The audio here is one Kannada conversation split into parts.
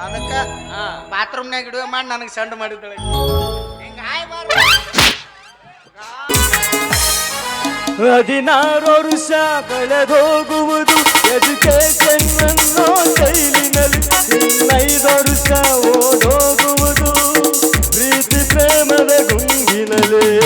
ಅದಕ್ಕ ಹಾ. ಬಾತ್ರೂಮ್ನಾಗ ಇಡುವ ಮಾಡಿ ನನಗೆ ಸಂಡ್ ಮಾಡಿದ್ದಳೆ. ಹಿಂಗ ಹದಿನಾರು ವರ್ಷ ಕಳೆದೋಗುವುದು ಎಜುಕೇಶನ್ ಅನ್ನೋ ಶೈಲಿನಲ್ಲಿ. ಇನ್ನೈದು ವರ್ಷ ಓದೋಗುವುದು ಪ್ರೀತಿ ಪ್ರೇಮದ ಗುಂಗಿನಲ್ಲಿ.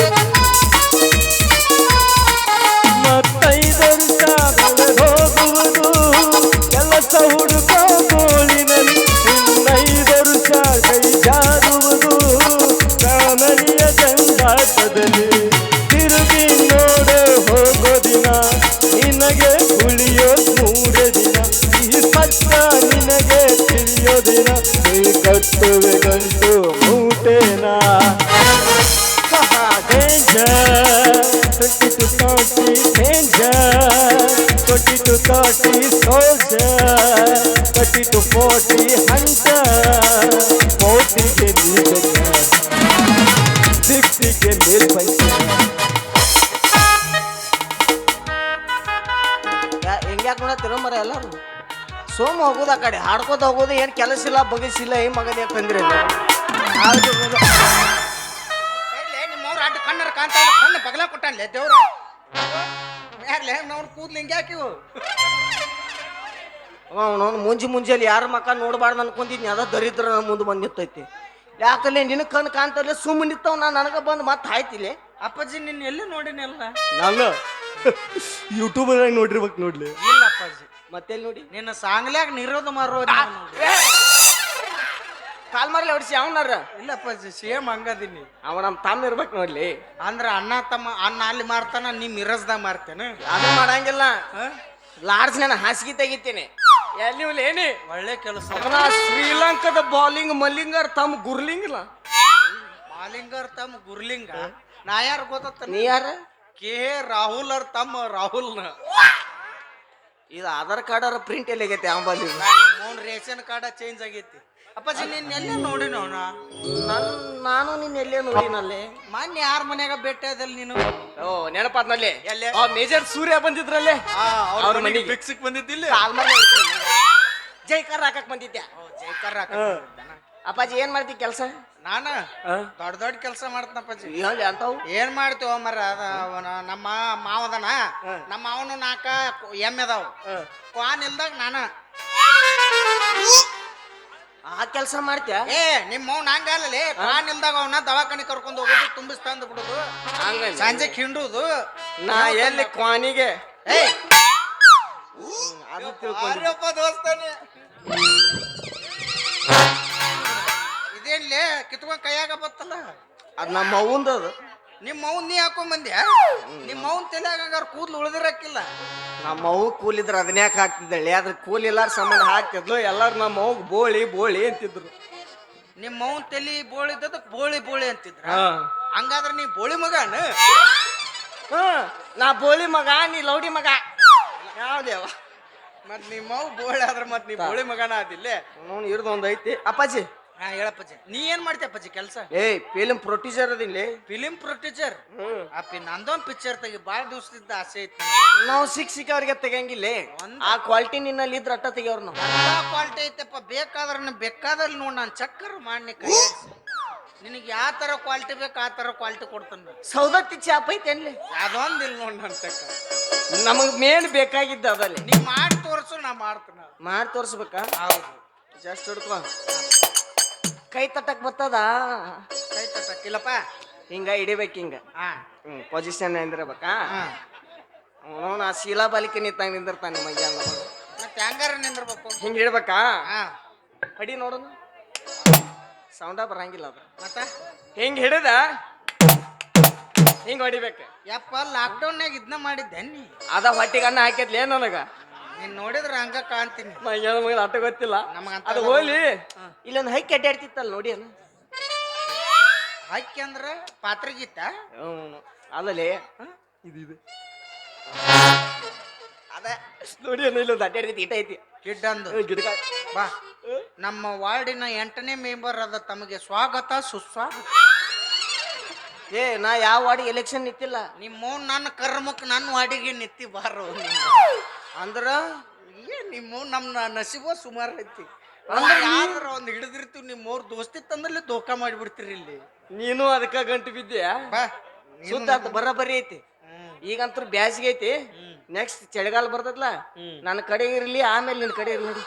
ಕಡೆ ಹಾಡ್ಕೋತ ಹೋಗೋದು ಏನು ಕೆಲಸ ಇಲ್ಲ ಬಗಸಿಲ್ಲ ಈ ಮಗನ ಯಾಕೆ ತಂದ್ರಿ ನಿಮ್ಮವ್ರ ಅಡ್ಡ ಕಣ್ಣರ ಕಾಣ್ತಾ ಇಲ್ಲ ಕಣ್ಣು ಬಗಲ ಕೊಟ್ಟಾನ್ಲೆ ದೇವ್ರ. ಯಾರ್ಲೆ ಅವ್ರ ಕೂದ್ಲು ಹಿಂಗೆ ಹಾಕಿವು ಮುಂಜಿ ಮುಂಜಾನೆ ಯಾರ ಮಕ್ಕ ನೋಡಬಾರ್ದು ಅನ್ಕೊಂಡಿದ್ನಿ ಅದ ದರಿದ್ರ ಮುಂದೆ ಬಂದು ನಿಂತೈತಿ ಯಾಕಲ್ಲಿ ನಿನ್ನ ಕಣ್ಣು ಕಾಣ್ತಲ್ಲ ಸುಮ್ಮನೆ ನಿಂತವ್ ನಾ ನನಗೆ ಬಂದು ಮತ್ತೆ ಆಯ್ತಿಲ್ಲ ಅಪ್ಪಾಜಿ ನಿನ್ನ ಎಲ್ಲಿ ನೋಡಿನಲ್ಲ ನಾನು ಯೂಟ್ಯೂಬ್ ನೋಡಿರ್ಬೇಕು ನೋಡ್ಲಿ. ಇಲ್ಲ ಅಪ್ಪಾಜಿ. ಮತ್ತೆ ನೋಡಿ? ನಿನ್ನ ಸಾಂಗ್ಲ್ಯಾಗ ನಿರೋಧ ಮಾರೋ ಕಾಲ್ ಮಾರ್ಲಿ ಹೊಡಿಸಿ ಅವನಾರ ಇಲ್ಲಪ್ಪ ಸೇಮ್ ಹಂಗದೀನಿ. ಅವ ನಮ್ಮ ತಮ್ಮ ಇರ್ಬೇಕು ನೋಡ್ಲಿ. ಅಂದ್ರ ಅಣ್ಣ ತಮ್ಮ ಅಣ್ಣ ಅಲ್ಲಿ ಮಾಡ್ತಾನ ನೀ ಮಿರಸ್ದಾಗ ಮಾಡ್ತೇನೆ ಅದು ಮಾಡಂಗಿಲ್ಲ. ಲಾರ್ಜ್ ನಾನು ಹಾಸಿಗೆ ತೆಗಿತೀನಿ. ಎಲ್ಲಿ ಏನಿ? ಒಳ್ಳೆ ಕೆಲಸ. ಶ್ರೀಲಂಕಾದ ಬಾಲಿಂಗ್ ಮಲ್ಲಿಂಗರ್ ತಮ್ಮ ಗುರ್ಲಿಂಗಿಲ್ಲ ಬಾಲಿಂಗರ್ ತಮ್ಮ ಗುರ್ಲಿಂಗ. ನಾ ಯಾರು ಗೊತ್ತ ನೀ ಯಾರ? ಕೆ. ರಾಹುಲ್ ಅವ್ರ ತಮ್ಮ ರಾಹುಲ್ನ. ಇದು ಆಧಾರ್ ಕಾರ್ಡ್ ಅವ್ರ ಪ್ರಿಂಟ್ ಎಲ್ಲಿ ಆಗೈತೆ ಬಾಲಿ ಮೂನ್ ರೇಷನ್ ಕಾರ್ಡ ಚೇಂಜ್ ಆಗೈತಿ. ಅಪ್ಪಾಜಿ ನಿನ್ನ ಎಲ್ಲ ನೋಡಿ ನೋಣ ನನ್ ನಾನು ನಿನ್ನ ಎಲ್ಲೇ ನೋಡಿನಲ್ಲಿ ಮೊನ್ನೆ ಯಾರ ಮನ್ಯಾಗ ಭೇಟಿ ಅದಲ್ ನೀನು? ಓ ನೆನಪಾದ್ನಲ್ಲಿ ಎಲ್ಲೇ? ಆ ಮೇಜರ್ ಸೂರ್ಯ ಬಂದಿದ್ರಲ್ಲೇ? ಅವ್ರ ಮನೆಗೆ. ಬಿಕ್ಸಿಕ್ ಬಂದಿದ್ದಿಲ್ಲ ಜೈಕಾರ್ ಜೈಕಾರ ಹಾಕಕ್ ಬಂದಿದ್ದೆ ಹಾಕ ಅಪ್ಪಾಜಿ ಏನ್ ಮಾಡ್ತಿ ಕೆಲಸ? ನಾನ ದೊಡ್ಡ ದೊಡ್ಡ ಕೆಲಸ ಮಾಡ್ತನಪ್ಪಾಜಿ. ಅಂತಾವು ಏನ್ ಮಾಡ್ತೀವ ಮರ ಅದ ಅವನ ನಮ್ಮ ಮಾವದನ ನಮ್ಮ ಮಾವನು ನಾಕ ಎಮ್ಮೆ ಅದಾವ. ಕ್ವಾನ್ ಇಲ್ದಾಗ ನಾನ. ಆ ಕೆಲಸ ಮಾಡ್ತ್ಯಾ? ಏ ನಿಮ್ಮ ಅವ್ನ ಹಂಗಲ್ಲೇ ಕ್ವಾನ್ ಇಲ್ದಾಗ ಅವನ ದವಾಖಾನೆ ಕರ್ಕೊಂಡು ಹೋಗೋದು ತುಂಬಿಸ್ ತಂದು ಬಿಡುದು ಹಂಗ ಸಂಜೆ ಹಿಂಡುದು ನಾ ಎಲ್ಲಿ ಕ್ವಾನಿಗೆ? ಏ ಅದು ತಿಳ್ಕೊಂಡಿ ಅಪ್ಪ ದೋಸ್ತಾನೆ. ಇದೇನ್ಲೇ ಕಿತ್ಕೊಂಡ್ ಕೈಯಾಗ ಬತ್ತಲ್ಲ? ಅದ್ ನಮ್ಮ ಅವ್ವಂದು ಅದು. ನಿಮ್ಮ ಅವ್ನ್ ನೀ ಹಾಕೊಂಡ್ ಬಂದ್ಯಾ? ನಿಮ್ಮ ಅವ್ನ್ ತಲೆಯಾಗ ಹಂಗಾರ ಕೂದ್ಲು ಉಳಿದಿರಕ್ಕಿಲ್ಲ. ನಮ್ಮ ಅವ್ವ ಕೂಲಿದ್ರ ಅದನ್ನ ಯಾಕೆ ಹಾಕ್ತಿದ್ದಳ್ಳಿ? ಅದ್ರ ಕೂಲಿ ಎಲ್ಲಾರ ಸಂಬಂಧ ಹಾಕ್ತಿದ್ಲು. ಎಲ್ಲಾರು ನಮ್ಮ ಅವ್ಗ ಬೋಳಿ ಬೋಳಿ ಅಂತಿದ್ರು. ನಿಮ್ಮ ಅವ್ನ್ ತಲಿ ಬೋಳಿದ್ದದಕ್ ಬೋಳಿ ಬೋಳಿ ಅಂತಿದ್ರ? ಹಾ. ಹಂಗಾದ್ರೆ ನೀ ಬೋಳಿ ಮಗನ? ಹಾ, ನಾ ಬೋಳಿ ಮಗ ನೀ ಲೌಡಿ ಮಗ. ಯಾವ್ದೇವ ಮತ್ ನಿಮ್ಮ ಅವ್ ಬೋಳಿ ಆದ್ರ ಮತ್ ನೀ ಬೋಳಿ ಮಗನ ಆದಿಲ್ಲೇ? ಇರ್ದೊಂದ್ ಇರ್ದು ಒಂದ್ ಐತಿ. ಅಪ್ಪಾಜಿ. ಹಾ ಹೇಳಪ್ಪಜ್ಜಿ ನೀ ಏನ್ ಮಾಡ್ತೀಯ ಅಪ್ಪಾಜಿ ಕೆಲ್ಸ? ಏಯ್ ಫಿಲ್ಮ್ ಪ್ರೊಡ್ಯೂಸರ್ ಅದಿನ್ಲಿ ಫಿಲಿಂ ಪ್ರೊಡ್ಯೂಸರ್? ಹ್ಮ್. ಅಪ್ಪಿ ನಂದೊಂದ್ ಪಿಕ್ಚರ್ ತೆಗಿ ಬಾಳ ದಿವಸದಿಂದ ಆಸೆ ಐತಿ ನಾವು ಸಿಕ್ ಸಿಕ್ಕವ್ರಿಗೆ ತೆಗಂಗಿಲ್ಲ ಆ ಕ್ವಾಲಿಟಿ ನಿನ್ನಲ್ಲಿ ಇದ್ರ ಅಟ್ಟ ತೆಗಿಯವ್ರ ನಾವು. ಕ್ವಾಲಿಟಿ ಐತಪ್ಪ ಬೇಕಾದ್ರೆ ಬೇಕಾದಲ್ಲಿ ನೋಡ್ ನಾನು ಚಕ್ಕರ್ ಮಾಡಿ. ನಿನಗೆ ಯಾವ ತರ ಕ್ವಾಲಿಟಿ ಬೇಕು ಆ ತರ ಕ್ವಾಲಿಟಿ ಕೊಡ್ತಾನೆ ಸೌದತ್ತಿ ಚಾಪ್ ಐತೆ ಅನ್ಲಿ ಅದೊಂದ್ ಇಲ್ಲ ನೋಡ್ ನನ್ ತಕ್ಕ ನಮಗ್ ಮೇನ್ ಬೇಕಾಗಿದ್ದ ಅದಲ್ಲಿ. ನೀ ಮಾಡಿ ತೋರ್ಸು ನಾ ಮಾಡ್ತೀನಿ ಮಾಡಿ ತೋರ್ಸ್ಬೇಕಾ? ಹೌದು. ಜಸ್ಟ್ ಹಿಡ್ಕೊ. ಕೈ ತಟ್ಟಕ್ ಬರ್ತದ? ಕೈ ತಟ್ಟಕ್ಕಿಲ್ಲಪ್ಪ ಹಿಂಗ ಹಿಡಿಬೇಕು ಹಿಂಗ. ಹಾ. ಹ್ಮ್ ಪೊಸಿಷನ್ ನಿಂದಿರ್ಬೇಕಾ ಹಾ. ಅವನು ಆ ಶೀಲಾ ಬಾಲಿಕೆ ನಿಂತಂಗ ನಿಂದಿರ್ತಾನೆ ಮೈಯ ಮತ್ತೆ ಟ್ಯಾಂಗರ್ ನಿಂದಿರ್ಬೇಕು? ಹಿಂಗ ಇಡ್ಬೇಕಾ ಹಾ. ಹಡಿ ನೋಡೋಣ. ಸೌಂಡ ಬರಂಗಿಲ್ಲ ಅದು. ಮತ್ತ? ಹಿಂಗ ಹಿಡಿದ? ಹಿಂಗ್ ಹೊಡಿಬೇಕು. ಯಪ್ಪ ಲಾಕ್ಡೌನ್ನಾಗ ಇದನ್ನ ಮಾಡಿದ್ದೆ ನೀ. ಅದ ಹೊಟ್ಟಿಗೆ ಅನ್ನ ಹಾಕಿದ್ಲೇ ನನಗ. ನೀನ್ ನೋಡಿದ್ರ ಹಂಗ ಕಾಣ್ತೀನಿ. ಮೈಯ ಮಗ ಅಟ್ಟ ಗೊತ್ತಿಲ್ಲ. ನಮಗಂತ ಅದು ಹೋಲಿ ಇಲ್ಲೊಂದು ಹೈಕ್ ಅಡ್ಡಾಡ್ತಿತ್ತಲ್ಲ ನೋಡಿ ಅನ್ನ ಹಾಕಿ ಅಂದ್ರ ಪಾತ್ರೆಗಿತ್ತ ಹ್ಮ್. ಅಲ್ಲಲೇ ಇದು ಇದು. ಅದ. ನೋಡಿ ಇಲ್ಲೊಂದು ಅಡ್ಡಾಡ್ತಿತ್ತು ಇಟ ಐತಿ. ಕಿಡ್ ಅಂದು. ಗಿಡಕ. ಬಾ. ನಮ್ಮ ವಾರ್ಡಿನ ಎಂಟನೇ ಮೆಂಬರ್ ಅದ ತಮಗೆ ಸ್ವಾಗತ ಸುಸ್ವಾಗತ. ಏ ನಾ ಯಾವ ವಾರ್ಡ್ ಎಲೆಕ್ಷನ್ ನಿಂತಿಲ್ಲ. ನಿಮ್ಮ ನನ್ನ ಕರ್ಮಕ್ಕೆ ನನ್ನ ವಾರ್ಡಿಗೆ ನಿತ್ತಿ ಬಾರೋ ನೀನು. ಅಂದ್ರ ಏ ನಿಮ್ಮ ನಮ್ಮ ನಸೀಬ ಸುಮಾರು ಐತಿ. ಯಾರ ಒಂದ್ ಹಿಡಿದಿರ್ತೀವಿ ನಿಮ್ ಮೂರ್ ದೋಸ್ತಿ ತಂದಲ್ಲಿ ದೋಖ ಮಾಡಿಬಿಡ್ತೀರಿ ಇಲ್ಲಿ. ನೀನು ಅದಕ್ಕ ಗಂಟು ಬಿದ್ದ್ಯಾ ಬಾ ಸುದ್ದ ಐತಿ. ಈಗಂತೂ ಬ್ಯಾಸಿಗೆ ಐತಿ. ನೆಕ್ಸ್ಟ್ ಚಳಿಗಾಲ ಬರ್ತದಲ್ಲ ನನ್ನ ಕಡೆ ಇರ್ಲಿ ಆಮೇಲೆ ನಿನ್ ಕಡೆ ಇರ್ಲಿ ಅಂದ್ರೆ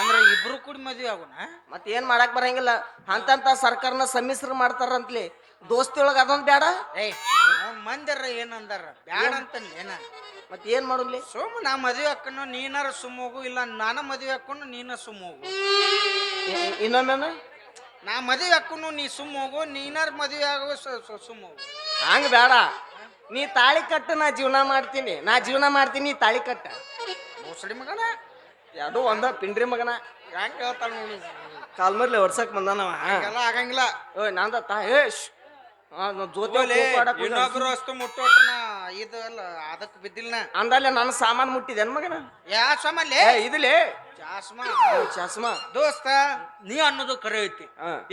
ಅಂದ್ರ ಇಬ್ರು ಕೂಡ ಮದ್ವೆ ಆಗೋಣ ಮತ್ತೆ ಏನ್ ಮಾಡಕ್ ಬರಂಗಿಲ್ಲ. ಅಂತಂತ ಸರ್ಕಾರನ ಸಮ್ಮಿಶ್ರ ಮಾಡ್ತಾರಂತ್ಲಿ. ದೋಸ್ತಿ ಒಳಗ ಅದೊಂದ್ ಬೇಡ ಅವ್ನ್ ಮಂದಿರ ಏನಂದಾರ? ಬ್ಯಾಡ ಅಂತ ಏನ? ಮತ್ತೆ ಏನ್ ಮಾಡುದ್ಲಿ? ಸುಮ್ಮ ನಾ ಮದುವೆ ಹಾಕೊಂಡು ನೀನಾರ ಸುಮ್ಮ ಹೋಗು ಇಲ್ಲ ನಾನ ಮದುವೆ ಹಾಕೊಂಡು ನೀನ ಸುಮ್ಮ ಹೋಗು ಇ- ಇನ್ನೊಮ್ಮೆನ? ನಾ ಮದುವೆ ಹಾಕೊಂಡು ನೀ ಸುಮ್ಮ ಹೋಗು ನೀನಾರ ಮದುವೆ ಆಗೋ ಸುಮ್ಮ ಹೋಗು ಹಂಗ ಬೇಡ ನೀ ತಾಳಿ ಕಟ್ಟ ನಾ ಜೀವನ ಮಾಡ್ತೀನಿ. ನಾ ಜೀವನ ಮಾಡ್ತೀನಿ ನೀ ತಾಳಿ ಕಟ್ಟ. ಮೋಸಡಿ ಮಗನ? ಎರಡು ಒಂದ ಪಿಂಡ್ರಿ ಮಗನ. ಹೆಂಗ್ ಹೇಳ್ತಾಳ ನೋಡಿ ಕಾಲ್ಮರ್ಲಿ ಹೊಡ್ಸಕ್ ಬಂದಾನವ. ಎಲ್ಲ ಆಗಂಗಿಲ್ಲ. ಓ ನಂದ ತಾ ಏ ಜೊತೆ. ಇನ್ನೊಬ್ರು ಅಷ್ಟು ಮುಟ್ಟೋಟನ ಇದು ಅಲ್ಲ ಅದಕ್ಕೆ ಬಿದ್ದಿಲ್ಲ ಅಂದಲ್ಲೇ ನನ್ನ ಸಾಮಾನು ಮಗನ? ಯಾ ಸಾಮಾನ್ ಇದಿಲೆ ಚಾಸ್ಮಾ. ಚಸ್ಮಾ. ದೋಸ್ತ ನೀ ಅನ್ನೋದು ಕರೆ ಐತಿ.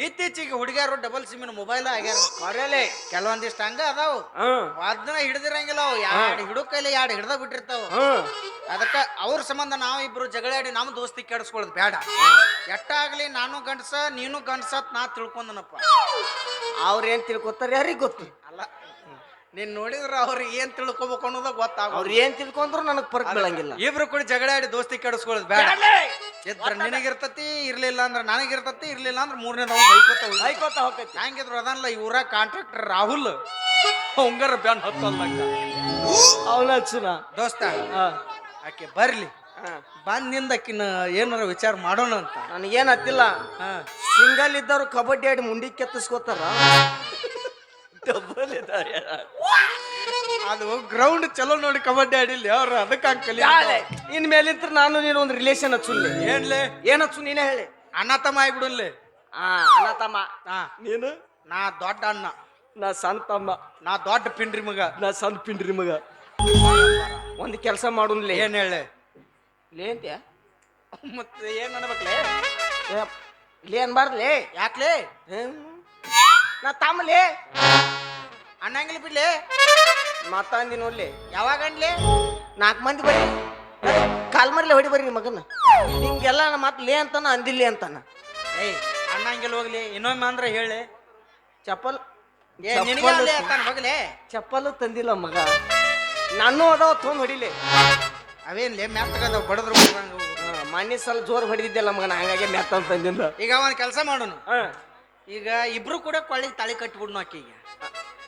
ಇತ್ತೀಚೆಗೆ ಹುಡುಗಿಯರು ಡಬಲ್ ಸಿಮ್ಮಿನ ಮೊಬೈಲ್ ಆಗ್ಯಾರ. ಕರೆಲೆ. ಕೆಲವೊಂದಿಷ್ಟು ಹಂಗ ಅದಾವ. ಅದನ್ನ ಹಿಡಿದಿರಂಗಿಲ್ಲ ಅವು. ಎರಡು ಹಿಡು ಕೈಲಿ ಎರಡು ಹಿಡ್ದ ಬಿಟ್ಟಿರ್ತಾವ. ಅದಕ್ಕ ಅವ್ರ ಸಂಬಂಧ ನಾವು ಇಬ್ರು ಜಗಳಾಡಿ ನಮ್ಮ ದೋಸ್ತಿ ಕೆಡಿಸ್ಕೊಳ್ಳೋದು ಬೇಡ ಎಟ್ಟಾಗ್ಲಿ ನಾನು ಗಂಡಸ ನೀನು ಗಂಡಸತ್ ನಾ ತಿಳ್ಕೊಂಡನಪ್ಪ ಅವ್ರ ಏನ್ ತಿಳ್ಕೊತಾರ ಯಾರಿಗ್ ಗೊತ್ತು? ಅಲ್ಲ ನೀನ್ ನೋಡಿದ್ರ ಅವ್ರಿಗೆ ಏನ್ ತಿಳ್ಕೊಬೇಕು ಅನ್ನೋದ ಗೊತ್ತಾಗ ಅವ್ರು ಏನ್ ತಿಳ್ಕೊಂಡ್ರು ನನಗ್ ಪರ್ಕ್ ಬೀಳಂಗಿಲ್ಲ ಇಬ್ರು ಕೂಡ ಜಗಳಾಡಿ ದೋಸ್ತಿ ಕೆಡಿಸ್ಕೊಳ್ಳೋದು ಬೇಡ. ಇದ್ರ ನಿನಗಿರ್ತತಿ ಇರ್ಲಿಲ್ಲ ಅಂದ್ರ ನನಗಿರ್ತತಿ ಇರ್ಲಿಲ್ಲ ಅಂದ್ರ ಮೂರನೇ ನಾವು ಹೈಕೋತ ಹೋಗ್ಲಿ. ಬೈಕೋತ ಹೋಗ್ತೈತಿ. ಹಂಗಿದ್ರು ಅದನ್ಲ ಈ ಊರಾಗ ಕಾಂಟ್ರಾಕ್ಟರ್ ರಾಹುಲ್ ಉಂಗರ ಬ್ಯಾನ್ ಹತ್ತಲ್ಲ ಅವನ ದೋಸ್ತ ಆಕೆ ಬರ್ಲಿ. ಹಾ. ಬಂದಿಂದ ಆಕಿನ ಏನಾರ ವಿಚಾರ ಮಾಡೋಣ ಅಂತ. ನನಗೇನು ಹತ್ತಿಲ್ಲ ಹಾ. ಸಿಂಗಲ್ ಇದ್ದವ್ರು ಕಬಡ್ಡಿ ಆಡಿ ಮುಂಡಿ ಕೆತ್ತಿಸ್ಕೋತಾರ. ಡಬಲ್ ಇದ್ದಾರೆ ಅದು ಗ್ರೌಂಡ್ ಚಲೋ ನೋಡಿ ಕಬಡ್ಡಿ ಆಡಿಲ್ಲ ಅವ್ರ ಅದಕ್ಕಾಗಲಿ ಇನ್ ಮೇಲಿಂತ್ರ ನಾನು ನೀನು ಒಂದು ರಿಲೇಷನ್ ಹಚ್ಚುಲ್ಲಿ ಏನ್ಲೆ? ಏನ್ ಹಚ್ಚು ನೀನೇ ಹೇಳಿ. ಅಣ್ಣ ತಮ್ಮ ಹಾ ಆ ಅಣ್ಣ ತಮ್ಮ. ಹಾ ನೀನು? ನಾ ದೊಡ್ಡ ಅಣ್ಣ. ನಾ ಸಣ್ಣ ತಮ್ಮ. ನಾ ದೊಡ್ಡ ಪಿಂಡ್ರಿ ಮಗ. ನಾ ಸಣ್ಣ ಪಿಂಡ್ರಿ ಮಗ. ಒಂದು ಕೆಲಸ ಮಾಡುನ್ಲಿ. ಏನ್ ಹೇಳಿ? ಲೇ ಅಂತ್ಯ? ಮತ್ತೆ ಏನ್ ಅನ್ಬೇಕ್ಲೆ? ಏ, ಲೇ ಅನ್ಬಾರ್ದ್ಲೇ? ಯಾಕ್ಲೇ. ನಾ ತಮ್ಮಲೇ. ಅಣ್ಣಂಗಿಲ್ಲ ಬಿಡ್ಲಿ? ಮತ್ತಂದಿ ನೋಡ್ಲಿ ಯಾವಾಗ ಅನ್ಲಿ ನಾಲ್ಕು ಮಂದಿ ಬರ್ರಿ ಕಾಲ್ ಮರ್ಲಿ ಹೊಡಿ ಬರ್ರಿ ಮಗನ ಹಿಂಗೆಲ್ಲ ಮತ್ತೆ ಲೇ ಅಂತಾನ ಅಂದಿಲ್ಲಿ ಅಂತಾನ. ಏಯ್ ಅಣ್ಣಂಗಿಲ್ಲ ಹೋಗ್ಲಿ ಇನ್ನೊಮ್ಮೆ ಅಂದ್ರೆ ಹೇಳಿ ಚಪ್ಪಲ್ ಏ ನಿನಗೆ ಅಲ್ಲೇ ಹೋಗ್ಲಿ? ಚಪ್ಪಲು ತಂದಿಲ್ಲ ಮಗ. ನಾನು ಅದಾವ ತೊಂದು ಹೊಡಿಲಿ. ಅವೇನ್ಲಿ ತಗೊಂಡು ಬಡದ್ರು ಬಿಡ್ದಂಗ್. ಮಣ್ಣಿ ಸಲ ಜೋರ್ ಹೊಡೆದಿದ್ದೆಲ್ಲ ಮಗನ ಹಂಗಾಗಿ ಮೆತ್ತ ಅಂತ ತಂದಿಲ್ಲ ಈಗ ಒಂದ್ ಕೆಲಸ ಮಾಡೋನು. ಈಗ ಇಬ್ರು ಕೂಡ ಕೊಳ್ಳಿಗೆ ತಾಳಿ ಕಟ್ಬಿಡ್ನು ಆಕಿಗೆ.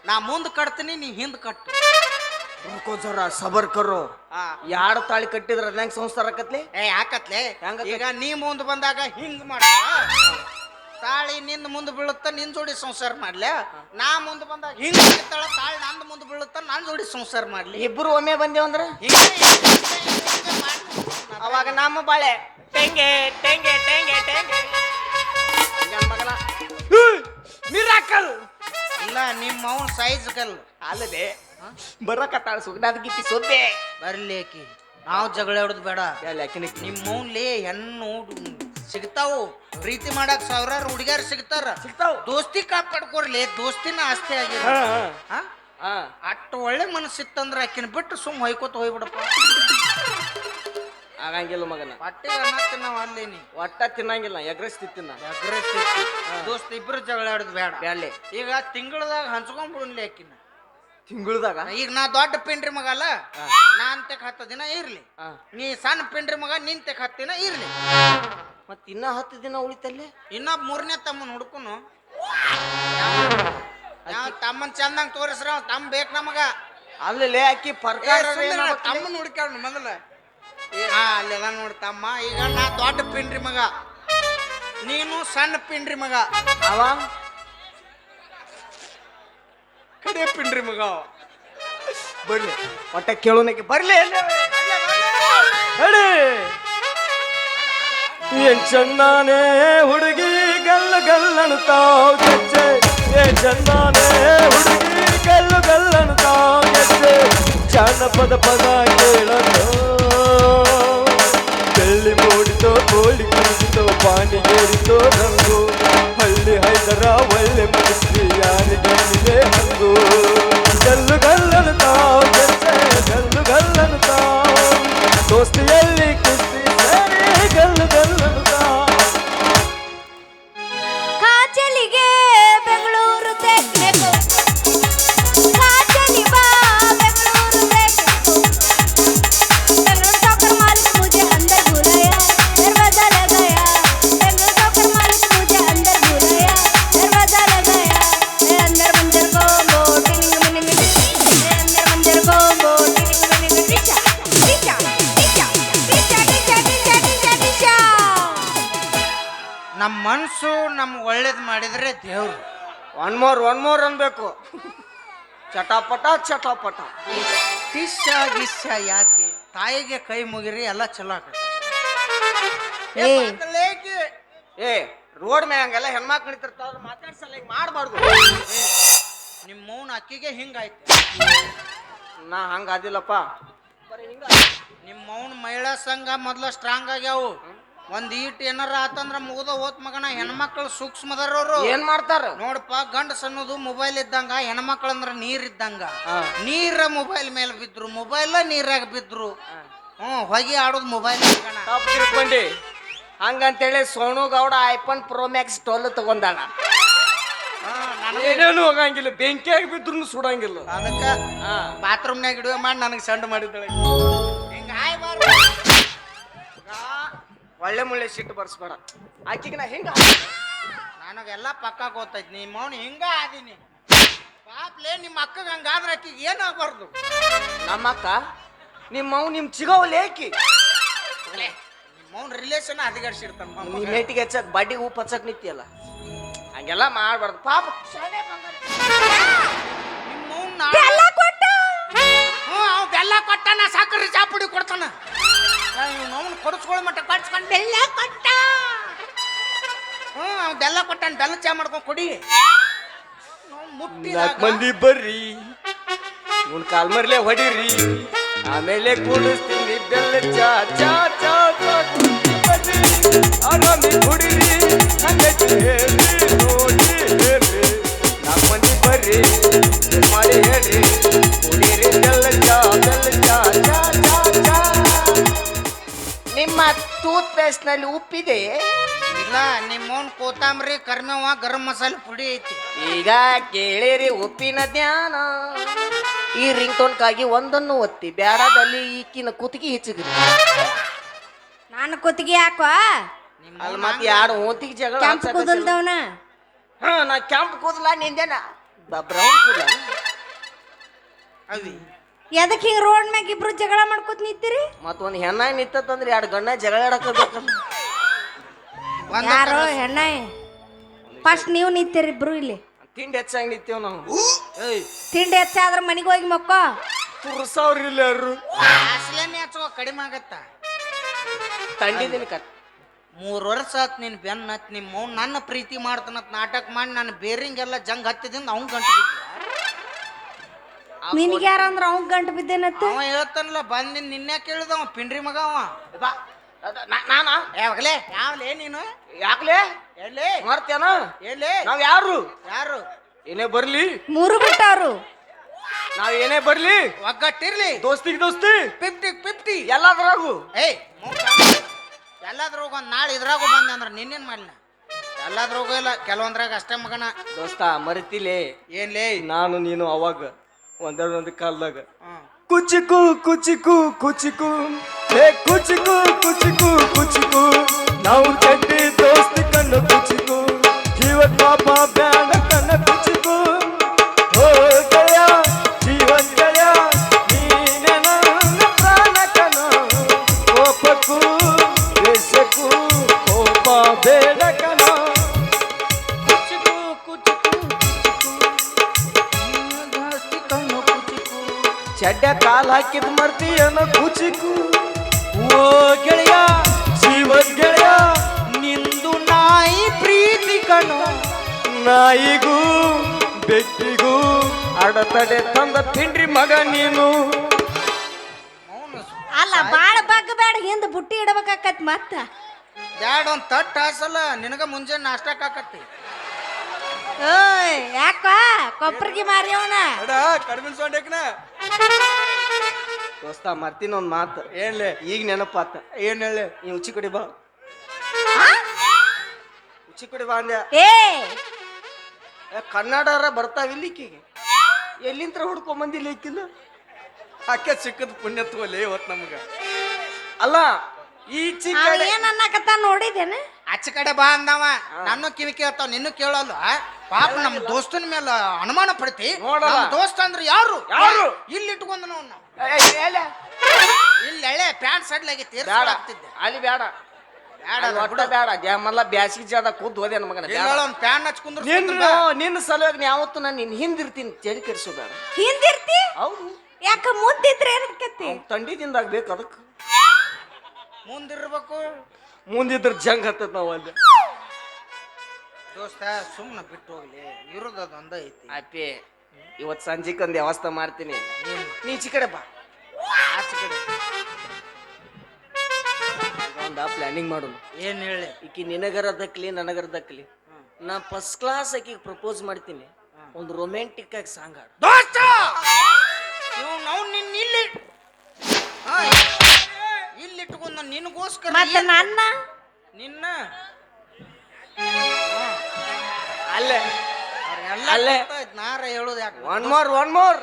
ನಾ ಮುಂದ್ ಕಟ್ತೀನಿ ನೀ ಹಿಂದ್ ಕಟ್ಟು. ಜರ ಸಬರ್ಕರು. ಆ ಯಾರು ತಾಳಿ ಕಟ್ಟಿದ್ರ ಅದ ಹೆಂಗ್ ಸಂಸಾರ ಆಕತ್ಲಿ? ಏ ಯಾಕತ್ಲೆ? ಹೆಂಗಾಕತ್ಲೆ? ಈಗ ನೀ ಮುಂದ್ ಬಂದಾಗ ಹಿಂಗ್ ಮಾಡ. ತಾಳಿ ನಿಂದ ಮುಂದೆ ಬೀಳುತ್ತ ನಿನ್ ಜೋಡಿ ಸಂಸಾರ ಮಾಡ್ಲ? ನಾ ಮುಂದೆ ಬಂದಾಗ ಹಿಂಗ್ ಬೀಳ್ತಾಳ ತಾಳಿ ನಂದ್ ಮುಂದೆ ಬೀಳುತ್ತ ನನ್ ಜೋಡಿ ಸಂಸಾರ ಮಾಡ್ಲಿ. ಇಬ್ರು ಒಮ್ಮೆ ಬಂದೇವಂದ್ರ. ಅವಾಗ ನಮ್ಮ ಬಾಳೆ. ಟೆಂಗೆ ಟೆಂಗೆ ಟೆಂಗೆ ಟೆಂಗೆ. ಮಗನ. ಮಿರಾಕಲ್ ಇಲ್ಲ ನಿಮ್ಮ ಅವನ್ ಸೈಜ್ ಕಲ್ ಅಲ್ಲದೆ ಬರಕ ಸುಗ್ನಾದ ಗೀತಿ ಸೊದ್ದೆ ಬರ್ಲಿ ಆಕಿ. ನಾವು ಜಗಳ ಆಡೋದು ಬೇಡ. ನಿಮ್ಮ ಲೇ ಹೆಣ್ಣು ಸಿಗ್ತಾವು. ಪ್ರೀತಿ ಮಾಡಕ್ ಸಾವಿರಾರು ಹುಡುಗಿಯರು ಸಿಗ್ತಾರ. ಸಿಗ್ತಾವ್. ದೋಸ್ತಿ ಕಾಪಾಡ್ಕೊರ್ಲಿ ದೋಸ್ತಿನ ಆಸ್ತಿ ಆಗಿದೆ ಅಷ್ಟು ಒಳ್ಳೆ ಮನಸ್ಸಿತ್ತಂದ್ರ ಆಕಿನ ಬಿಟ್ಟು ಸುಮ್ ಹೊಯ್ಕೋತ ಹೋಯ್ಬಿಡಪ್ಪ ಆಗಂಗಿಲ್ಲ ಮಗನ. ಪಟ್ಟೆ ಅನ್ನತ್ತೆ ನಾವು ಅಲ್ಲಿ ನೀ. ಒಟ್ಟ ತಿನ್ನಂಗಿಲ್ಲ ಎಗ್ರೆಸ್ ತಿನ್ನ. ಅಗ್ರೆಸ್ ದೋಸ್ತ ಇಬ್ರು ಜಗಳ ಆಡೋದು ಬೇಡ. ಬ್ಯಾಲೆ ಈಗ ತಿಂಗಳದಾಗ ಹಂಚ್ಕೊಂಡ್ಬಿಡ್ಲಿ ಆಕಿನ. ತಿಂಗಳದಾಗ? ಈಗ ನಾ ದೊಡ್ಡ ಪಿಂಡ್ರಿ ಮಗ ಅಲ್ಲ? ನಾನ್ ತೆಕ್ ಹತ್ತ ದಿನ ಇರ್ಲಿ. ನೀ ಸಣ್ಣ ಪಿಂಡ್ರಿ ಮಗ ನಿನ್ ತೆಕ್ ಹತ್ತ ದಿನ ಇರ್ಲಿ. ಮತ್ ಇನ್ನ ಹತ್ತು ದಿನ ಉಳಿತಲ್ಲೇ? ಇನ್ನ ಮೂರನೇ ತಮ್ಮನ್ ಹುಡ್ಕುನು. ತಮ್ಮನ್ ಚಂದಂಗ್ ತೋರಿಸ್ರ ತಮ್ಮ ಬೇಕ್ ನಮಗ. ಅಲ್ಲೇ ಅಕ್ಕಿ ತಮ್ಮ ತಮ್ಮನ್ ಹುಡ್ಕ್ಯಾಳ ಮೊದಲ. ಅಲ್ಲೆಲ್ಲ ನೋಡಿ ತಮ್ಮ ಈಗ ನಾ ದೊಡ್ಡ ಪಿಂಡ್ರಿ ಮಗ. ನೀನು ಸಣ್ಣ ಪಿಂಡ್ರಿ ಮಗ. ಅವ? ಕಡೆ ಪಿಂಡ್ರಿ ಮಗ. ಬರ್ಲಿ. ಒಟ್ಟ ಕೇಳೋನಕ್ಕೆ ಬರ್ಲಿ. ಹೇಳಿ ಏನ್ ಚಂದಾನೆ ಹುಡುಗಿ ಗಲ್ಲ ತಾವು ಗೆಜ್ಜೆ? ಏನ್ ಚಂದಾನೆ ಹುಡುಗಿ ಗಲ್ಲು ಗಲ್ಲಣ್ತಾವ್ ಗೆಜ್ಜೆ? ಜಾನಪದ ಪದ ಪದ ಕೇಳಲು ಬೆಳ್ಳಿ ಮೂಡಿತೋ, ಕೋಳಿ ಕುಣಿತೋ ಪಾಣಿಗೇರಿತೋ ರಂಗು. ಹಳ್ಳಿ ಹೈದರ, ಒಳ್ಳೆ ಮನಸ್ಸಿ, ಯಾರಿಗೆ ಇದೆ ಹಂಗು. ಗಲ್ಲು ಗಲ್ಲಣ್ತಾವ್ ಗೆಜ್ಜೆ, ಗಲ್ಲು ಗಲ್ಲಣ್ತಾವ್ ದೋಸ್ತಿಯಲ್ಲಿ ಮಾಡಿದ್ರೆ ದೇವ್ರು. ಒನ್ ಮೋರ್ ಒನ್ ಮೋರ್ ಅನ್ಬೇಕು. ಚಟಾಪಟ ಚಟಾಪಟ. ಟಿಸ್ಸ ಗಿಸ್ಸ ಯಾಕೆ? ತಾಯಿಗೆ ಕೈ ಮುಗಿರಿ ಎಲ್ಲ ಚಲೋ ಆಗತ್ತೆ. ಏ. ಏ ರೋಡ್ ಮೇ ಹಂಗೆಲ್ಲ ಹೆಣ್ಮಕ್ಳು ನಿಂತಿರ್ತಾವ ಮಾತಾಡ್ಸಲ್ಲ ಹಿಂಗೆ ಮಾಡಬಾರ್ದು. ನಿಮ್ಮ ಮೌನ ಅಕ್ಕಿಗೆ ಹಿಂಗಾಯ್ತು. ನಾ ಹಂಗಾದಿಲ್ಲಪ್ಪ ನಿಮ್ಮ ಮೌನ ಮಹಿಳಾ ಸಂಘ ಮೊದ್ಲ ಸ್ಟ್ರಾಂಗ್ ಆಗ್ಯಾವು. ಒಂದ್ ಈಟ್ ಏನಾರ ಆತಂದ್ರ ಮುಗಿದ ಹೋತ್ ಮಗನ ಹೆಣ್ಮಕ್ಳು ಸೂಕ್ಷ್ಮದರವ್ರು ಏನ್ ಮಾಡ್ತಾರ? ನೋಡಪ್ಪ ಗಂಡ ಸಣ್ಣದು ಮೊಬೈಲ್ ಇದ್ದಂಗ ಹೆಣ್ಮಕ್ಳು ಅಂದ್ರ ನೀರ್ ಇದ್ದಂಗ. ನೀರ ಮೊಬೈಲ್ ಮೇಲೆ ಬಿದ್ರು ಮೊಬೈಲ್ ನೀರಾಗ ಬಿದ್ರು. ಹ್ಮ್ ಹೊಗೆ ಆಡೋದು ಮೊಬೈಲ್ ತಿಳ್ಕೊಂಡಿ. ಹಂಗಂತೇಳಿ Sonu Gowda iPhone pro max twelve ತಗೊಂಡಾಳ ಏನೇನು ಹೋಗಂಗಿಲ್ಲ ಬೆಂಕಿಯಾಗಿ ಬಿದ್ರು ಸುಡಂಗಿಲ್ಲ. ಅದಕ್ಕ ಬಾತ್ರೂಮ್ ಬಾತ್ರೂಮ್ನಾಗ ಇಡುವ ಮಾಡಿ ನನಗೆ ಸಂಡ್ ಮಾಡಿದ್ದಳೆ. ಒಳ್ಳೆ ಮುಳ್ಳೆ ಸಿಟ್ಟು ಬರ್ಸ್ಬೇಡ. ಆಕಿಗೆ ನಾ ಹಿಂಗ ನನಗೆಲ್ಲ ಪಕ್ಕ ಗೊತ್ತೈತಿ ನಿಮ್ಮ ಅವನು ಹಿಂಗ ಆದೀನಿ. ಪಾಪ್ಲೇ ನಿಮ್ಮ ಅಕ್ಕಗೆ ಹಂಗಾದ್ರೆ ಆಕಿಗೆ ಏನಾಗಬಾರ್ದು ನಮ್ಮ ಅಕ್ಕ ನಿಮ್ಮ ಅವ್ನು ನಿಮ್ ಚಿಗವಲ್ಲಿ ಏಕಿ? ನಿಮ್ಮ ಮೌನ ರಿಲೇಷನ್ ಹದಿಗಡ್ಸಿರ್ತಾನ ಬಡ್ಡಿ ಮೇಟಿಗೆ ಹಚ್ಚಕ್ ಬಡ್ಡಿಗೆ ಉಪ್ಪು ಹಚ್ಚಕ್ ನಿಂತಿಯಲ್ಲ? ಹಂಗೆಲ್ಲ ಮಾಡ್ಬಾರ್ದು ಪಾಪ. ನಿಮ್ಮ ಮೌನ ಹ್ಞೂ ಅವ್ ಬೆಲ್ಲ ಕೊಟ್ಟಾನ ಸಕ್ಕರೆ ಚಾಪುಡಿ ಕೊಡ್ತಾನ. ಇವ್ನು ಅವ್ನು ಕೊಡಿಸ್ಕೊಳ್ಳೋ ಮಟ್ಟ ಕಟ್ಸ್ಕೊಂಡು ಬೆಲ್ಲ ಕೊಟ್ಟ. ಹ್ಞೂ ಅವ್ನು ಬೆಲ್ಲ ಕೊಟ್ಟಾನ, ಬೆಲ್ಲ ಚಾ ಮಾಡ್ಕೊಂಡು ಕೊಡಿ. ಮಂದಿ ಬರ್ರಿ. ಮುನ್ ಕಾಲ್ ಮರ್ಲೆ ಹೊಡಿರಿ. ಆಮೇಲೆ ಕೂಡಿಸ್ತೀನಿ ಬೆಲ್ಲ ಚಾ ಚಾ ಚಾ ಚಾ. ಆರಾಮಿ ಕುಡಿರಿ. ನೋಡಿ ಟೂತ್ ಉಪ್ಪಿದೆ. ಇಲ್ಲ ನಿಮ್ಮವನ್ ಕೋತಂಬರಿ ಕರ್ಮವ ಗರಂ ಮಸಾಲೆ ಪುಡಿ ಐತಿ. ಈಗ ಕೇಳಿರಿ ಉಪ್ಪಿನ ಧ್ಯಾನ ಈ ರಿಂಗ್ ಟೋನ್ಕಾಗಿ ಒಂದನ್ನು ಒತ್ತಿ ಬ್ಯಾಡದಲ್ಲಿ ಈಕಿನ ಕುತ್ತಿಗೆ ಹೆಚ್ಚಿದ್ರಿ. ನಾನು ಕುತ್ತಿಗೆ ಯಾಕೋ? ಅಲ್ಲಿ ಮತ್ತೆ ಯಾರು ಓತಿಗೆ ಜಗಳ ಕೆಂಪು ಹಚ್ಚಕತ್ತಿಲ್ಲ. ಕೂದಲ್ದವನ? ಹಾ ನಾ ಕೆಂಪು ಕೂದಲ ನಿಂದೇನ? ಬ್ರೌನ್ ಕೂದಲ. ಅವಿ. ಎದಕ್ ಹಿಂಗ್ ರೋಡ್ ಮ್ಯಾಗ ಇಬ್ರು ಜಗಳ ಮಾಡ್ಕೊತ ನಿಂತೀರಿ? ಮತ್ತೊಂದು ಹೆಣ್ಣ ನಿಂತಂದ್ರ ಎರಡು ಗಣ್ಣ ಜಗಳ ಆಡಕಬೇಕಲ್ಲ ಒಂದ ಯಾರೋ ಹೆಣ್ಣ ಫಸ್ಟ್ ನೀವು ನಿಂತೀರಿ ಇಬ್ರು ಇಲ್ಲಿ. ತಿಂಡಿ ಹೆಚ್ಚಾಗಿ ನಿಂತೇವ್ ನಾವು. ಏಯ್. ತಿಂಡಿ ಹೆಚ್ಚಾದ್ರ ಮನೆಗೆ ಹೋಗಿ ಮಕ್ಕೋ. ತುರ್ಸವ್ರಿಲ್ಲ ಯಾರು? ಅಸಲೇನೆ ಹಚ್ಚುವ ಕಡಿಮೆ ಆಗತ್ತ? ತಂಡಿ ದಿನ ಕಟ್ ಮೂರ್ ವರ್ಷ ಆತ್ ನಿನ್ ಬೆನ್ನ ಹತ್ ನಿಮ್ಮ ಅವ್ನ್ ನನ್ನ ಪ್ರೀತಿ ಮಾಡ್ತಾನತ್ ನಾಟಕ ಮಾಡಿ ನಾನು ಬೇರಿಂಗೆಲ್ಲ ಜಂಗ್ ಹತ್ತಿದಿಂದ ಅವ್ನ್ ಗಂಟು ಬಿದ್ದ ನಿನಗೆ ಯಾರಂದ್ರ ಅವ್ನ್ ಗಂಟು ಬಿದ್ದೇನತ್ತ ಅವ ಹೇಳ್ತಾನಲ್ಲ ಬಂದಿನ್ ನಿನ್ನೆ ಕೇಳಿದ ಅವ ಪಿಂಡ್ರಿ ಮಗ ಅವ. ಬಾ. ಅದ- ನಾ- ನಾನಾ? ಯಾವಾಗಲೇ ಯಾವ್ಲೇ ನೀನು? ಯಾಕಲೇ? ಎಲ್ಲಿ ಮಾಡ್ತೇನ? ಎಲ್ಲಿ ನಾವ್ ಯಾರು? ಯಾರು? ಏನೇ ಬರ್ಲಿ? ಮೂರು ಬಿಟ್ಟವ್ರು. ನಾವ್ ಏನೇ ಬರ್ಲಿ? ಒಗ್ಗಟ್ಟಿರ್ಲಿ. ದೋಸ್ತಿಗೆ ದೋಸ್ತಿ? ಫಿಫ್ಟಿ ಫಿಫ್ಟಿ ಎಲ್ಲದ್ರಾಗು? ಏಯ್ ಎಲ್ಲದ್ರಾಗ ಒಂದ್ ನಾಳೆ ಇದ್ರಾಗು ಬಂದೆ ಅಂದ್ರೆ ನಿನ್ನೇನ್ ಮಾಡ್ಲಿ? ಎಲ್ಲದ್ರಾಗೂ ಇಲ್ಲ ಕೆಲವೊಂದ್ರಾಗ ಅಷ್ಟೇ ಮಗನ. ದೋಸ್ತ ಮರಿತಿಲೇ. ಏನ್ಲೇ? ನಾನು ನೀನು ಅವಾಗ ಒಂದೊಂದು ಕಾಲದಾಗ. ಕುಚಿಕು ಕುಚಿಕು ಕುಚಿಕು. ಹೇ ಕುಚಿಕು ಕುಚಿಕು ಕುಚಿಕು. ನಾವು ಚಡ್ಡಿ ದೋಸ್ತಿ ಕಣ್ಣು ಕುಚಿಕು. ಜೀವ ಪಾಪ ಬ್ಯಾಡ ಕಣ್ಣ ಕುಚಿಕು. ಹಾಕಿದ್ ಮರ್ತಿಯನ ಕುಚಿಕು ಓ ಗೆಳೆಯ ಜೀವದ ಗೆಳೆಯ ನಿಂದು ನಾಯಿ ಪ್ರೀತಿ ಕಣ. ನಾಯಿಗೂ ಬೆಟ್ಟಿಗೂ ಅಡತಡೆ ತಂದ ತಿಂಡ್ರಿ ಮಗ ನೀನು. ಅಲ್ಲ ಬಾಳ ಬಗ್ಗ ಬೇಡ ಹಿಂದ ಬುಟ್ಟಿ ಇಡಬೇಕಾಕತ್ ಮತ್ತ. ಬ್ಯಾಡ ಒಂದ್ ತಟ್ಟ ಹಾಸಲ್ಲ ನಿನಗ ಮುಂಜಾನೆ ನಾಷ್ಟಕ್ಕಾಕತ್ತಿ ಓಯ್ ಯಾಕ ಕೊಪ್ಪರಿಗೆ ಮಾರಿಯವನ? ಕಡಿಮೆ ಸೊಂಡೆಕ್ನ. ದೋಸ್ತ ಮರ್ತೀನಿ ಒಂದ್ ಮಾತು. ಏನ್ಲೆ ಈಗ ನೆನಪಾತ. ಏನ್ ಹೇಳಿ ನೀ ಉಚ್ಚಿ ಕುಡಿ ಬಾ. ಉಚ್ಚಿ ಕುಡಿ ಬಾ ಅಂದ್ಯ ಏ! ಕನ್ನಡರ ಬರ್ತಾವಿಲ್ಲ ಈಕಿಗೆ ಎಲ್ಲಿಂತ್ರ ಹುಡ್ಕೊಂಬಂದಿಲ್ಲ ಈಕಿನ? ಆಕೆ ಸಿಕ್ಕದ ಪುಣ್ಯ ತೋಲೆ ಇವತ್ತು ನಮ್ಗ. ಅಲ್ಲ ಈಚಿ ಅವ ಕಡೆ ಏನ್ ಅನ್ನಕತ್ತ ನೋಡಿದೇನ ಆಚೆ ಕಡೆ ಬಾ ಅಂದವ. ನನ್ನ ಕಿವಿ ಕೇಳ್ತಾವ ನಿನ್ನ ಕೇಳಲ್ಲ. ಪಾಪ ನಮ್ಮ ದೋಸ್ತನ ಮೇಲೆ ಅನುಮಾನ ಪಡ್ತಿ. ನೋಡಲ್ಲ. ನಮ್ಮ ದೋಸ್ತ ಅಂದ್ರೆ ಯಾರು? ಏ, ಏಲೆ? ಇಲ್ಲಿ ಎಳೆ ಪ್ಯಾಂಟ್ ಸಡ್ಲಾಗಿ ಬ್ಯಾಡ ತೀರ್ಸಾಗ್ತಿದ್ದೆ ಅಲ್ಲಿ ಬೇಡ. ಒಟ್ಟ ಬೇಡ. ಗ್ಯಾಮಲ್ಲ ಬ್ಯಾಸಿಗೆ ಜಾದ ಕೂತ್ ಹೋದೆ ಮಗನ ಇಲ್ಲ ಒಂದು ಪ್ಯಾನ್ ಹಚ್ಕೊಂಡ್ರು ನಿನ್ನ ನಿನ್ನ ಸಲುವಾಗಿ ನೀ ಯಾವತ್ತು ನಾನು ನಿನ್ನ ಹಿಂದಿರ್ತೀನಿ ತಲೆ ಕೆಡಿಸೋಬೇಡ ಹಿಂದಿರ್ತಿ? ಹೌದು. ಯಾಕ ಮುದ್ದಿದ್ರೆ ಏನಕ್ಕತಿ ಅವ್ನ್ ತಂಡಿದಿಂದಾಗ ಬೇಕು ಅದಕ್ಕೆ. ಮುಂದಿರ್ಬೇಕು. ಮುಂದಿದ್ರ ಜಂಗ್ ಹತ್ತದ ನಾವು ಅಲ್ಲಿ. ದೋಸ್ತ ಸುಮ್ಮನೆ ಬಿಟ್ಟು ಹೋಗ್ಲಿ. ಇರೋದು ಅದೊಂದ ಐತಿ. ಅಪ್ಪಿ ಇವತ್ತು ಸಂಜೆಗೆ ಒಂದು ವ್ಯವಸ್ಥೆ ಮಾಡ್ತೀನಿ. ನೀ ಈಚೆ ಕಡೆ ಬಾ. ಆಚೆ ಕಡೆ ಒಂದು ಪ್ಲಾನಿಂಗ್ ಮಾಡೋಣ. ಏನ್ ಹೇಳಿ? ಈಕಿ ನಿನಗರ ದಕ್ಲಿ ನನಗರ ದಕ್ಲಿ ನಾ ಫಸ್ಟ್ ಕ್ಲಾಸ್ ಆಕಿಗೆ ಪ್ರಪೋಸ್ ಮಾಡ್ತೀನಿ. ಒಂದು ರೊಮ್ಯಾಂಟಿಕ್ ಆಗಿ ಸಾಂಗ್ ಹಾಡು. ದೋಸ್ತ! ಇವ್ ನಾವು ನಿನ್ನ ಇಲ್ಲಿ ಹಾ, ಇಲ್ಲಿ ಇಟ್ಕೊಂಡ್ ನಾನು ನಿನಗೋಸ್ಕರ ಮತ್ತ ಏನ್- ನನ್ನ? ನಿನ್ನ? ಅಲ್ಲೇ. ಅವ್ರೆಲ್ಲ ಅಲ್ಲೇ. ಗೊತ್ತಾಯ್ತ್, ನಾರ ಹೇಳೋದು ಯಾಕೆ? ಒನ್ ಮೋರ್ ಒನ್ ಮೋರ್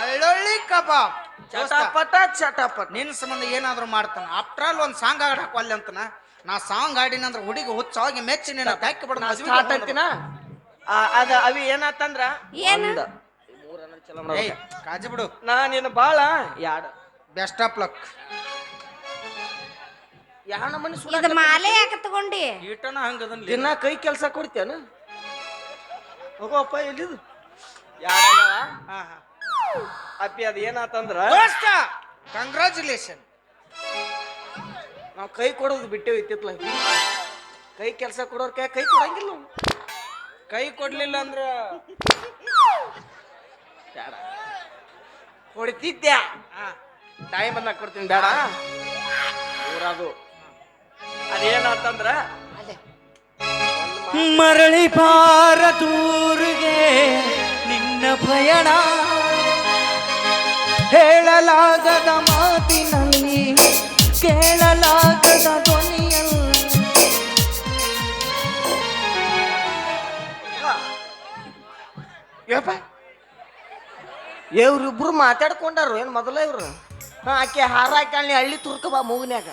ಒಳ್ಳೊಳ್ಳಿ ಕಬಾಬ್. ಚಟಪಟ ಚಟಾಪಟ ನಿನ್ನ ಸಂಬಂಧ ಏನಾದ್ರು ಮಾಡ್ತಾನ? ಆಫ್ಟರ್ ಆಲ್ ಒಂದ್ ಸಾಂಗ್ ಹಾಡ್ ಅಲ್ಲಿ ಅಂತನ. ನಾ ಸಾಂಗ್ ಹಾಡಿನಂದ್ರ ಹುಡುಗಿ ಹುಚ್ಚಾಗಿ ಮೆಚ್ಚಿ ನಿನ್ನ ತಾಕಿ ಬಿಡ ಸ್ಟಾರ್ಟ್ ಅಂತಿನ? ಅದ ಅವಿ ಏನಾತಂದ್ರ? ಏನು? ಏಯ್ ಕಾಜಿ ಬಿಡು. ನಾ ನಿನ್ನ ಬಾಳ ಯಾಡ್. ಬೆಸ್ಟ್ ಆಫ್ ಲಕ್ ಯಾ ನಮ್ಮನೆ ಸುಡ ಇದು ಮಾಲೆ ಯಾಕೆ ತಗೊಂಡಿ? ಈಟನ ಹಂಗದನ್ ದಿನ ಕೈ ಕೆಲಸ ಕೊಡ್ತೇನ? ಹೋಗೋಪ್ಪ ಎಲ್ಲಿದು? ಯಾಡ ಅಪ್ಪಿ ಅದು ಏನಾತಂದ್ರ? ದೋಸ್ತ ಕಂಗ್ರಾಚುಲೇಷನ್ ನಾವು ಕೈ ಕೊಡೋದು ಬಿಟ್ಟೇವು ಇತ್ತಿತ್ಲ. ಕೈ ಕೆಲಸ ಕೊಡೋರ್ ಕೈ ಕೈ ಕೊಡಂಗಿಲ್ಲ ನಾವು. ಕೈ ಕೊಡ್ಲಿಲ್ಲ ಅಂದ್ರ ಬೇಡ ಕೊಡ್ತಿದ್ದೆ ಟೈಮ್ ಅನ್ನ ಕೊಡ್ತೀನಿ ಬೇಡ ಊರದು ಅದೇನಾತಂದ್ರ ಮರಳಿ ಭಾರತೂರಿಗೆ ನಿನ್ನ ಪಯಣ ಹೇಳಲಾಗದ ಮಾತಿನಲ್ಲಿ ಕೇಳಲಾಗದ ಧ್ವನಿಯಲ್ಲಿ. ಯಪ್ಪ ಇವ್ರಿಬ್ರು ಮಾತಾಡ್ಕೊಂಡಾರು ಏನು ಮೊದಲ ಇವ್ರು? ಹಾಂ ಆಕೆ ಹಾರ ಹಾಕಿ ಹಳ್ಳಿ ತುರ್ಕ ಬಾ ಮೂಗ್ನ್ಯಾಗ.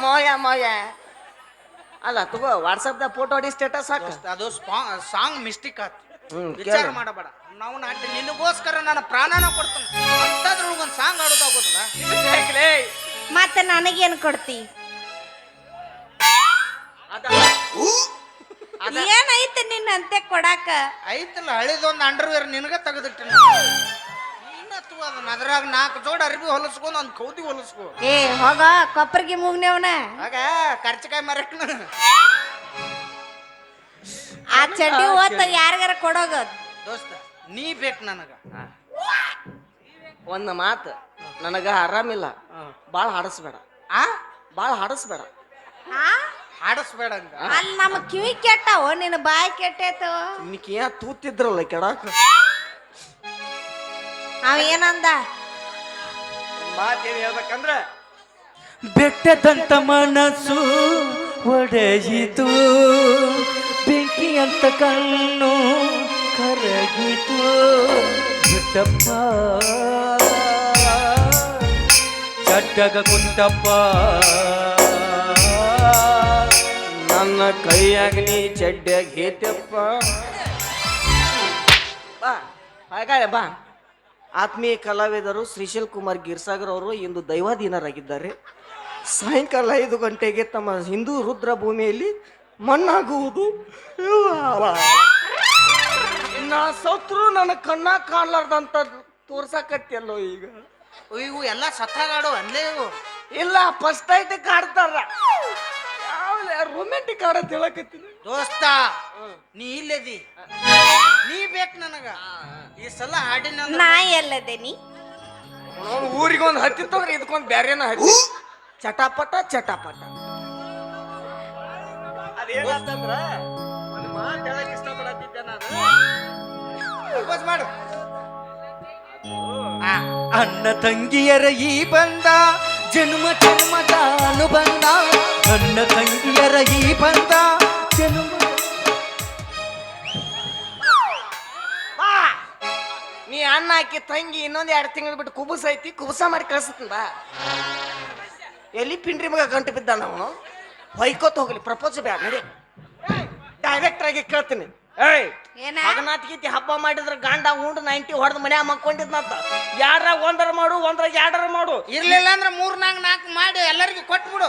ಮೋಯ ಮೋಯ. ಅಲ್ಲ ತಗೋ ವಾಟ್ಸಪ್ದಾಗ ಫೋಟೋ ಹೊಡಿ ಸ್ಟೇಟಸ್ ಹಾಕ. ಅದು ಸಾಂಗ್ ಮಿಸ್ಟೇಕ್ ಆತು. ಹ್ಮ್, ವಿಚಾರ ಮಾಡಬೇಡ. ನಾವು ನಾಟಿ ನಿನಗೋಸ್ಕರ ನಾನು ಪ್ರಾಣನ ಕೊಡ್ತೀನಿ. ಅಂತದ್ರೊಳಗೆ ಒಂದು ಸಾಂಗ್ ಆಡೋದಾಗೋದಿಲ್ಲ ಮತ್ತೆ ನನಗೇನು ಕೊಡ್ತಿ? ಏನೈತೆ ನಿನ್ನ ಅಂತೆ ಕೊಡಾಕ? ಐತಲ್ಲ ಹಳಿದೊಂದು ಅಂಡರ್ವೇರ್ ನಿನಗ ತೆಗೆದಿಟ್ಟೆ ನೀನತ್ತು ಅದನ್ನ ಅದ್ರಾಗ ನಾಲ್ಕು ಜೋಡ್ ಅರ್ಬಿ ಹೊಲಸ್ಕೊಂಡು ಒಂದು ಕೌದಿ ಹೊಲಸ್ಕೊ. ಏ ಹೋಗ ಕೊಪ್ಪರಿಗೆ ಮುಗ್ನೇವನ ಆಗ ಖರ್ಚಕಾಯಿ ಮರಕ್ನ ಆ ಚಡ್ಡಿ ಓದ್ತ ಯಾರಿಗಾರ ಕೊಡೋಗ? ದೋಸ್ತ ನೀ ಬೇಕು ನನಗ. ಒಂದ್ ಮಾತು ನನಗ ಆರಾಮಿಲ್ಲ. ಬಾಳ ಹಾಡಸ್ಬೇಡ. ಆ? ಬಾಳ ಹಾಡಸ್ಬೇಡ. ಹಾಡಿಸ್ಬೇಡ ಹಂಗ ಅಲ್ಲಿ ನಮ್ಮ ಕಿವಿ ಕೆಟ್ಟವ ನಿನ್ನ ಬಾಯಿ ಕೆಟ್ಟೈತು ನಿನಗೆ ತೂತಿದ್ರಲ್ಲ ಕೆಡಾಕ? ಅವ ಏನಂದ ಮಾತೇನ್ ಹೇಳ್ಬೇಕಂದ್ರ ಬೆಟ್ಟದಂತ ಮನಸ್ಸು ಒಡೆಯಿತು ಬೆಂಕಿ ಅಂತ ಕಣ್ಣು ಕರಗಿತು. ಬಿಟ್ಟಪ್ಪ ಚಡ್ಡಗ ಕುಂಟಪ್ಪ ನನ್ನ ಕೈಯಾಗ ನೀ ಗೇಟಪ್ಪ ಹೇತಪ್ಪ ಬಾ ಹಾಗಾಳೆ ಬಾ. ಆತ್ಮೀಯ ಕಲಾವಿದರು ಶ್ರೀಶೈಲ್ ಕುಮಾರ್ ಗಿರ್ಸಾಗರ್ ಅವರು ಇಂದು ದೈವಾಧೀನರಾಗಿದ್ದಾರೆ. ಸಾಯಂಕಾಲ ಐದು ಗಂಟೆಗೆ ತಮ್ಮ ಹಿಂದೂ ರುದ್ರ ಭೂಮಿಯಲ್ಲಿ ಮಣ್ಣಾಗುವುದು. ನಾ ಸತ್ರು ನನ್ನ ಕಣ್ಣ ಕಾಣ್ಲಾರ್ದಂತ ತೋರ್ಸಕತ್ತಿಯಲ್ಲೋ ಈಗ. ಇವು ಎಲ್ಲ ಸತ್ತಾಗಾಡು ಅಲ್ಲೇ ಇವು. ಇಲ್ಲ ಫಸ್ಟ್ ಐತೆ ಕಾಡ್ತಾರ. ರೊಮ್ಯಾಂಟಿಕ್ ಆಡತ್ ಹೇಳಕತ್ತೀನಿ. ದೋಸ್ತ ನೀ ಇಲ್ಲದಿ? ನೀ ಬೇಕು ನನಗ. ಈ ಸಲ ಹಾಡಿನ ನಾ? ಎಲ್ಲದೇನಿ ಊರಿಗೆ ಒಂದು ಹತ್ತಿತ್ತಂದ್ರೆ ಇದಕ್ಕೊಂದು ಬ್ಯಾರೇನ ಹತ್ತಿ. ಚಟಾಪಟ ಚಟಾಪಟ. ಅದೇನಂತಂದ್ರ ಒಂದು ಮಾತು ಹೇಳಕ್ ಇಷ್ಟಪಡತ್ತಿದ್ದೆ ನಾನು. ಮಾಡು. ಅಣ್ಣ ತಂಗಿಯರ ಈ ಬಂದ ಜನ್ಮ ಜನ್ಮದ ಅನುಬಂಧ ಅಣ್ಣ ತಂಗಿಯರ ಈ ಬಂದ ಜನ್ಮ ನೀ ಹಾಕಿ ತಂಗಿ ಇನ್ನೊಂದು ಎರಡು ತಿಂಗಳು ಬಿಟ್ಟು ಕುಬುಸ ಐತಿ ಕುಬುಸ ಮಾಡಿ ಕಳಿಸ್ತಂದ ಬಾ. ಎಲ್ಲಿ ಪಿಂಡ್ರಿ ಮಗ ಗಂಟು ಬಿದ್ದ ನಾವು ಹೊಯ್ಕೋತ ಹೋಗ್ಲಿ ಪ್ರಪೋಸ್ ಬೇಡ ನಡಿ. ಡೈರೆಕ್ಟರ್ ಆಗಿ ಕೇಳ್ತೀನಿ. ಏಯ್ ಏನ? ಗೀತಿ ಹಬ್ಬ ಮಾಡಿದ್ರ ಗಂಡ ಉಂಡು ನೈಂಟಿ ಹೊಡೆದ್ ಮನ್ಯಾಗ ಮಕ್ಕೊಂಡಿದ್ನಂತ ಯಾರ ಒಂದರ ಮಾಡು ಒಂದ್ರ ಎರಡರ ಮಾಡು. ಇರ್ಲಿಲ್ಲ ಅಂದ್ರೆ ಮೂರ್ನಾಗ ನಾಲ್ಕು ನಾಲ್ಕು ಮಾಡಿ ಎಲ್ಲರಿಗೂ ಕೊಟ್ಬಿಡು.